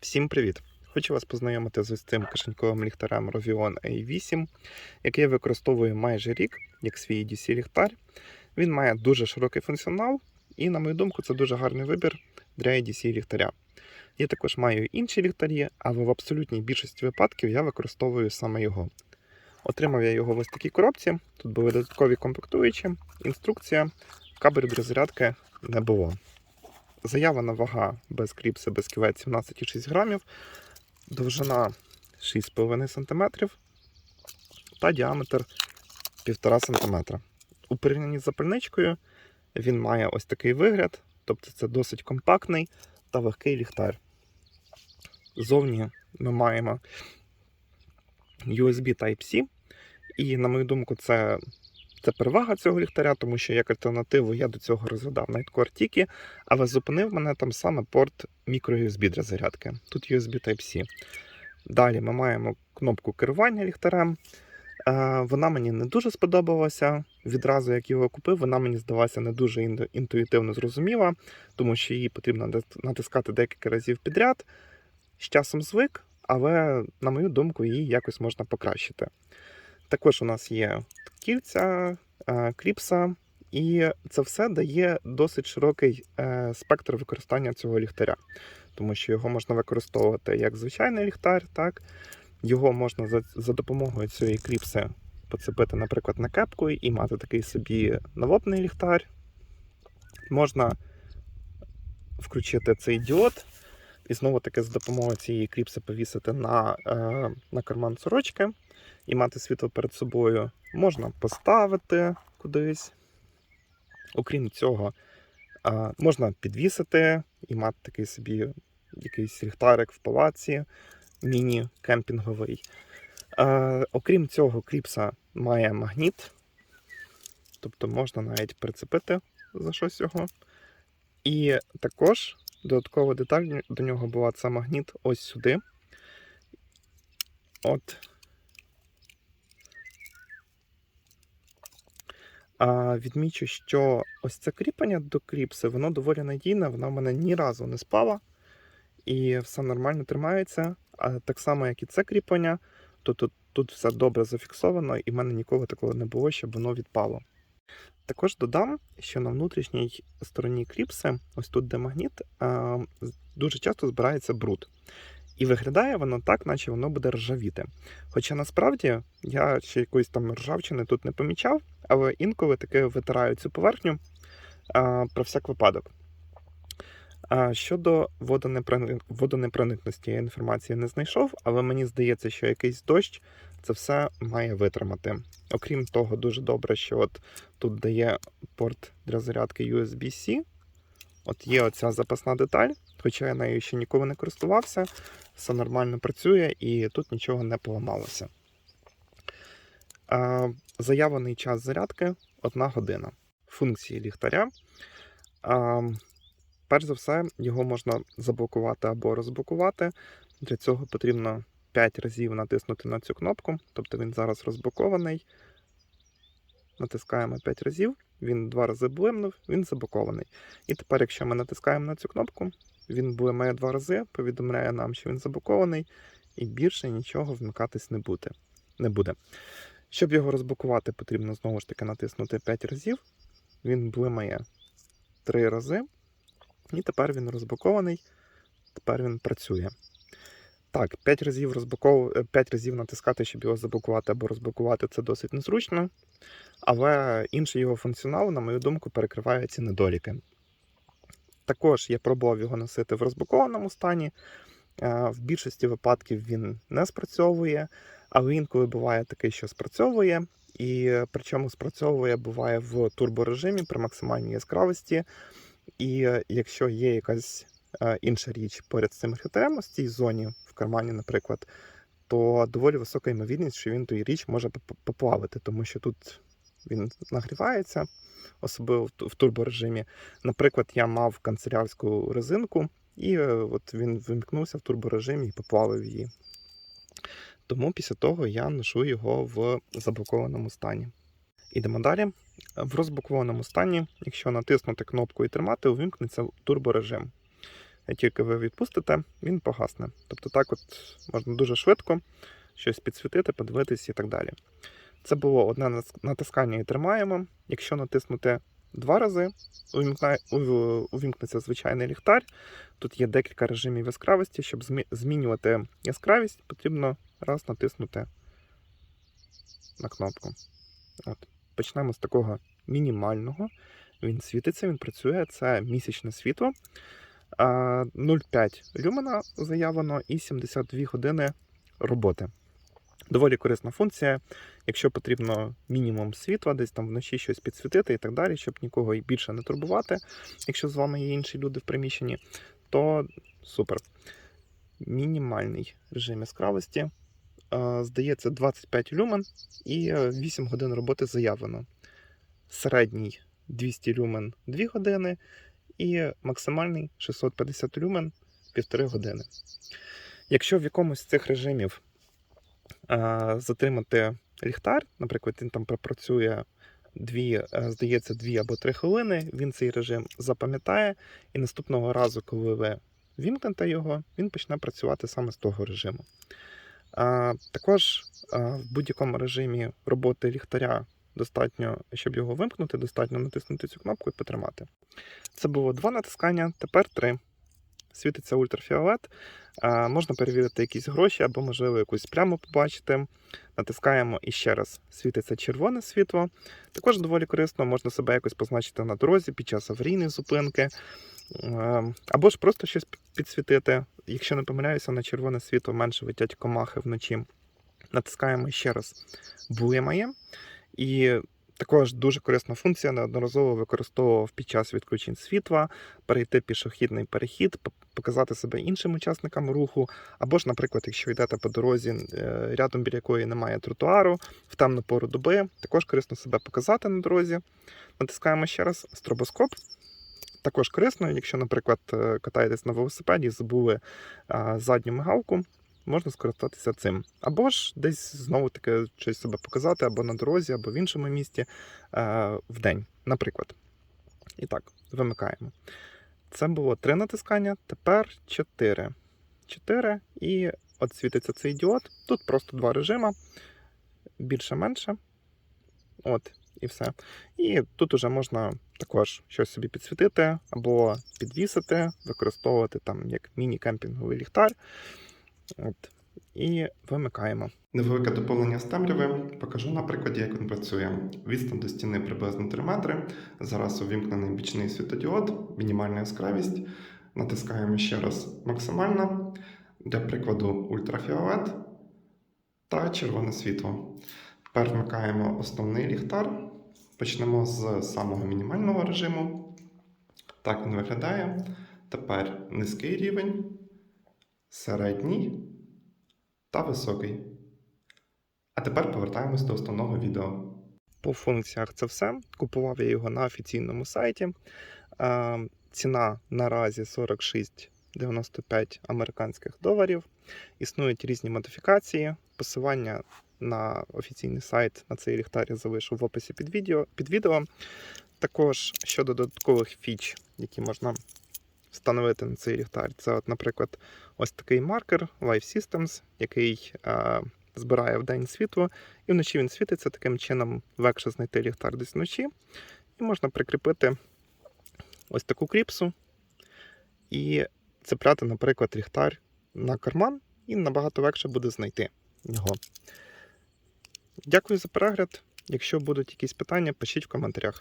Всім привіт! Хочу вас познайомити з ось цим кишеньковим ліхтарем Rovion A8, який я використовую майже рік як свій DC ліхтар. Він має дуже широкий функціонал, і, на мою думку, це дуже гарний вибір для DC ліхтаря. Я також маю інші ліхтарі, але в абсолютній більшості випадків я використовую саме його. Отримав я його в ось такій коробці. Тут були додаткові комплектуючі, інструкція, кабель до розрядки не було. Заявлена вага без кліпси, без ківець 17,6 грамів, довжина 6,5 см та діаметр 1,5 см. У порівнянні з запальничкою він має ось такий вигляд, тобто це досить компактний та легкий ліхтар. Зовні ми маємо USB Type-C, і, на мою думку, це це перевага цього ліхтаря, тому що як альтернативу я до цього розглядав Nightcore Tiki, але зупинив мене там саме порт microUSB для зарядки. Тут USB Type-C. Далі ми маємо кнопку керування ліхтарем. Е, Вона мені не дуже сподобалася. Відразу, як його купив, вона мені здалася не дуже інтуїтивно зрозуміла, тому що її потрібно натискати декілька разів підряд. З часом звик, але, на мою думку, її якось можна покращити. Також у нас є кільця, е, кліпса, і це все дає досить широкий е, спектр використання цього ліхтаря, тому що його можна використовувати як звичайний ліхтар, так його можна за, за допомогою цієї кліпси поцепити, наприклад, на кепку і мати такий собі навопний ліхтар. Можна включити цей діод. І знову таки за допомогою цієї кліпси повісити на, е, на карман сорочки і мати світло перед собою. Можна поставити кудись. Окрім цього, можна підвісити і мати такий собі якийсь ліхтарик в палаці, міні-кемпінговий. Окрім цього, кліпса має магніт, тобто можна навіть прицепити за щось його. І також додаткова деталь до нього була це магніт ось сюди. От. Відмічу, що ось це кріплення до кліпси, воно доволі надійне, вона в мене ні разу не спала. І все нормально тримається. А так само, як і це кріплення, то тут, тут все добре зафіксовано, і в мене ніколи такого не було, щоб воно відпало. Також додам, що на внутрішній стороні кліпси, ось тут де магніт, дуже часто збирається бруд. І виглядає воно так, наче воно буде ржавіти. Хоча насправді я ще якоїсь там ржавчини тут не помічав, але інколи таки витираю цю поверхню а, про всяк випадок. А, щодо водонепроник... водонепроникності я інформації не знайшов, але мені здається, що якийсь дощ це все має витримати. Окрім того, дуже добре, що от тут дає порт для зарядки USB-C. От є оця запасна деталь, хоча я нею ще ніколи не користувався, все нормально працює і тут нічого не поламалося. Заявлений час зарядки 1 година. Функції ліхтаря. Перш за все, його можна заблокувати або розблокувати. Для цього потрібно 5 разів натиснути на цю кнопку, тобто він зараз розблокований. Натискаємо 5 разів, він два рази блимнув, він заблокований. І тепер, якщо ми натискаємо на цю кнопку, він блимає два рази, повідомляє нам, що він заблокований, і більше нічого вмикатись не буде. не буде. Щоб його розблокувати, потрібно знову ж таки натиснути 5 разів. Він блимає 3 рази, і тепер він розблокований, тепер він працює. Так, 5 разів розблоков... 5 разів натискати, щоб його заблокувати або розблокувати, це досить незручно. Але інший його функціонал, на мою думку, перекриває ці недоліки. Також я пробував його носити в розблокованому стані. Е, В більшості випадків він не спрацьовує, але інколи буває таке, що спрацьовує. І е, причому спрацьовує буває в турборежимі при максимальній яскравості. І е, якщо є якась е, інша річ поряд з цим ліхтарем, ось цій зоні кармані, наприклад, то доволі висока ймовірність, що він ту річ може поплавити, тому що тут він нагрівається, особливо в турборежимі. Наприклад, я мав канцелярську резинку, і е, от він вимкнувся в турборежимі і поплавив її. Тому після того я ношу його в заблокованому стані. Ідемо далі. В розблокованому стані, якщо натиснути кнопку і тримати, увімкнеться турборежим. Як тільки ви відпустите, він погасне. Тобто так от можна дуже швидко щось підсвітити, подивитись і так далі. Це було одне натискання і тримаємо. Якщо натиснути два рази, увімкнеться звичайний ліхтар. Тут є декілька режимів яскравості. Щоб змінювати яскравість, потрібно раз натиснути на кнопку. От. Почнемо з такого мінімального. Він світиться, він працює. Це місячне світло. А, 0,5 люмена заявлено і 72 години роботи. Доволі корисна функція, якщо потрібно мінімум світла, десь там вночі щось підсвітити і так далі, щоб нікого і більше не турбувати, якщо з вами є інші люди в приміщенні, то супер. Мінімальний режим яскравості. Здається, 25 люмен і е, 8 годин роботи заявлено. Середній 200 люмен 2 години і максимальний 650 люмен 1,5 години. Якщо в якомусь з цих режимів е, затримати ліхтар, наприклад, він там пропрацює дві, е, здається, дві або три хвилини, він цей режим запам'ятає, і наступного разу, коли ви вімкнете його, він почне працювати саме з того режиму. А, також а, в будь-якому режимі роботи ліхтаря достатньо, щоб його вимкнути, достатньо натиснути цю кнопку і потримати. Це було два натискання, тепер три. Світиться ультрафіолет. Можна перевірити якісь гроші або, можливо, якусь прямо побачити. Натискаємо і ще раз світиться червоне світло. Також доволі корисно, можна себе якось позначити на дорозі під час аварійної зупинки. Або ж просто щось підсвітити. Якщо не помиляюся, на червоне світло менше летять комахи вночі. Натискаємо ще раз блимає. І також дуже корисна функція, неодноразово використовував під час відключень світла, перейти пішохідний перехід, показати себе іншим учасникам руху. Або ж, наприклад, якщо йдете по дорозі, е, рядом біля якої немає тротуару, в темну пору доби, також корисно себе показати на дорозі. Натискаємо ще раз стробоскоп. Також корисно, якщо, наприклад, е, катаєтесь на велосипеді забули задню мигалку, можна скористатися цим. Або ж десь знову таки щось себе показати, або на дорозі, або в іншому місті е, в день, наприклад. І так, вимикаємо. Це було три натискання, тепер чотири. Чотири, і от світиться цей діод. Тут просто два режима, більше-менше. От, і все. І тут уже можна також щось собі підсвітити або підвісити, використовувати там як міні-кемпінговий ліхтар. От. І вимикаємо. Невелике доповнення з темряви. Покажу на прикладі, як він працює. Відстань до стіни приблизно 3 метри. Зараз увімкнений бічний світодіод, мінімальна яскравість. Натискаємо ще раз максимально. Для прикладу ультрафіолет та червоне світло. Тепер вмикаємо основний ліхтар. Почнемо з самого мінімального режиму. Так він виглядає. Тепер низький рівень, середній та високий. А тепер повертаємось до основного відео. По функціях це все. Купував я його на офіційному сайті. Ціна наразі 46,95 американських доларів. Існують різні модифікації. Посилання на офіційний сайт на цей ліхтар я залишу в описі. Під відео. Також щодо додаткових фіч, які можна встановити на цей ліхтар. Це, от, наприклад, ось такий маркер Life Systems, який е, збирає в день світло, і вночі він світиться. Таким чином легше знайти ліхтар десь вночі. І можна прикріпити ось таку кліпсу і цепляти, наприклад, ліхтар на карман, і набагато легше буде знайти його. Дякую за перегляд. Якщо будуть якісь питання, пишіть в коментарях.